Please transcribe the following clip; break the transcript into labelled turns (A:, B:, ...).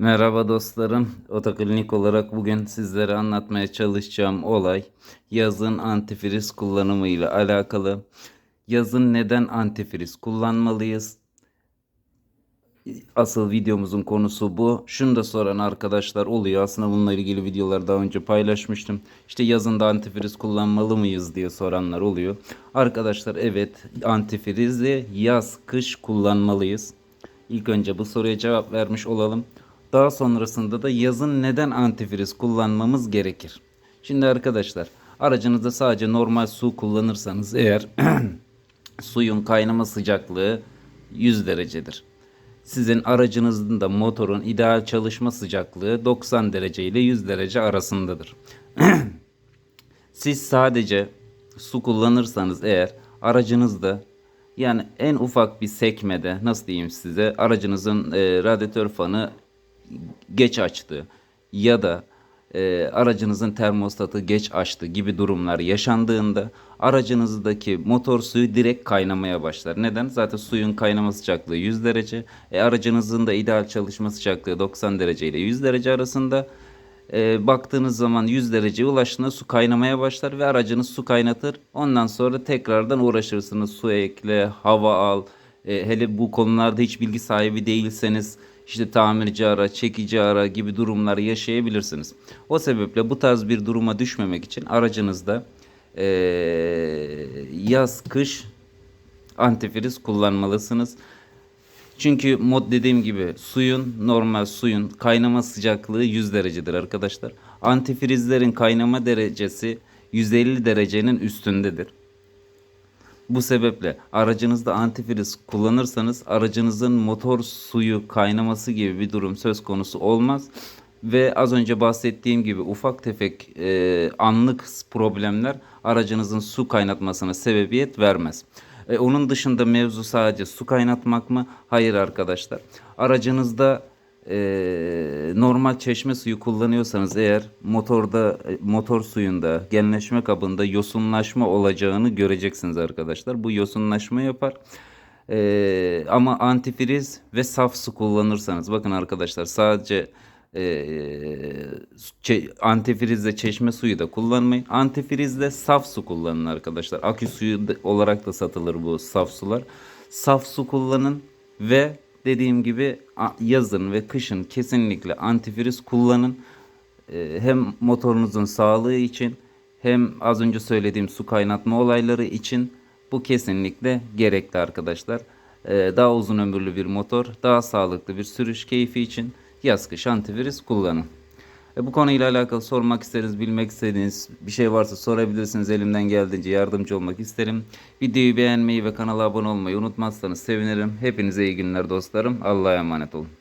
A: Merhaba dostlarım. Otoklinik olarak bugün sizlere anlatmaya çalışacağım olay yazın antifriz kullanımı ile alakalı. Yazın neden antifriz kullanmalıyız? Asıl videomuzun konusu bu. Şunu da soran arkadaşlar oluyor. Aslında bununla ilgili videolar daha önce paylaşmıştım. İşte yazında antifriz kullanmalı mıyız diye soranlar oluyor. Arkadaşlar evet antifrizi yaz kış kullanmalıyız. İlk önce bu soruya cevap vermiş olalım. Daha sonrasında da yazın neden antifriz kullanmamız gerekir? Şimdi arkadaşlar aracınızda sadece normal su kullanırsanız eğer suyun kaynama sıcaklığı 100 derecedir. Sizin aracınızın da motorun ideal çalışma sıcaklığı 90 derece ile 100 derece arasındadır. Siz sadece su kullanırsanız eğer aracınızda yani en ufak bir sekmede nasıl diyeyim size aracınızın e, radyatör fanı geç açtı ya da e, aracınızın termostatı geç açtı gibi durumlar yaşandığında aracınızdaki motor suyu direkt kaynamaya başlar. Neden? Zaten suyun kaynama sıcaklığı 100 derece. E, aracınızın da ideal çalışma sıcaklığı 90 derece ile 100 derece arasında. E, baktığınız zaman 100 dereceye ulaştığında su kaynamaya başlar ve aracınız su kaynatır. Ondan sonra tekrardan uğraşırsınız. Su ekle, hava al. E, hele bu konularda hiç bilgi sahibi değilseniz işte tamirci ara, çekici ara gibi durumlar yaşayabilirsiniz. O sebeple bu tarz bir duruma düşmemek için aracınızda e, yaz kış antifriz kullanmalısınız. Çünkü mod dediğim gibi suyun normal suyun kaynama sıcaklığı 100 derecedir arkadaşlar. Antifrizlerin kaynama derecesi 150 derecenin üstündedir. Bu sebeple aracınızda antifriz kullanırsanız aracınızın motor suyu kaynaması gibi bir durum söz konusu olmaz. Ve az önce bahsettiğim gibi ufak tefek e, anlık problemler aracınızın su kaynatmasına sebebiyet vermez. E, onun dışında mevzu sadece su kaynatmak mı? Hayır arkadaşlar. Aracınızda e, normal çeşme suyu kullanıyorsanız eğer motorda e, motor suyunda genleşme kabında yosunlaşma olacağını göreceksiniz arkadaşlar. Bu yosunlaşma yapar. E, ama antifriz ve saf su kullanırsanız bakın arkadaşlar sadece e, antifrizle çeşme suyu da kullanmayın. Antifrizle saf su kullanın arkadaşlar. Akü suyu olarak da satılır bu saf sular. Saf su kullanın ve dediğim gibi yazın ve kışın kesinlikle antifriz kullanın. E, hem motorunuzun sağlığı için hem az önce söylediğim su kaynatma olayları için bu kesinlikle gerekli arkadaşlar. E, daha uzun ömürlü bir motor, daha sağlıklı bir sürüş keyfi için yaz kış antivirüs kullanın. E, bu konuyla alakalı sormak isteriz, bilmek istediğiniz bir şey varsa sorabilirsiniz. Elimden geldiğince yardımcı olmak isterim. Videoyu beğenmeyi ve kanala abone olmayı unutmazsanız sevinirim. Hepinize iyi günler dostlarım. Allah'a emanet olun.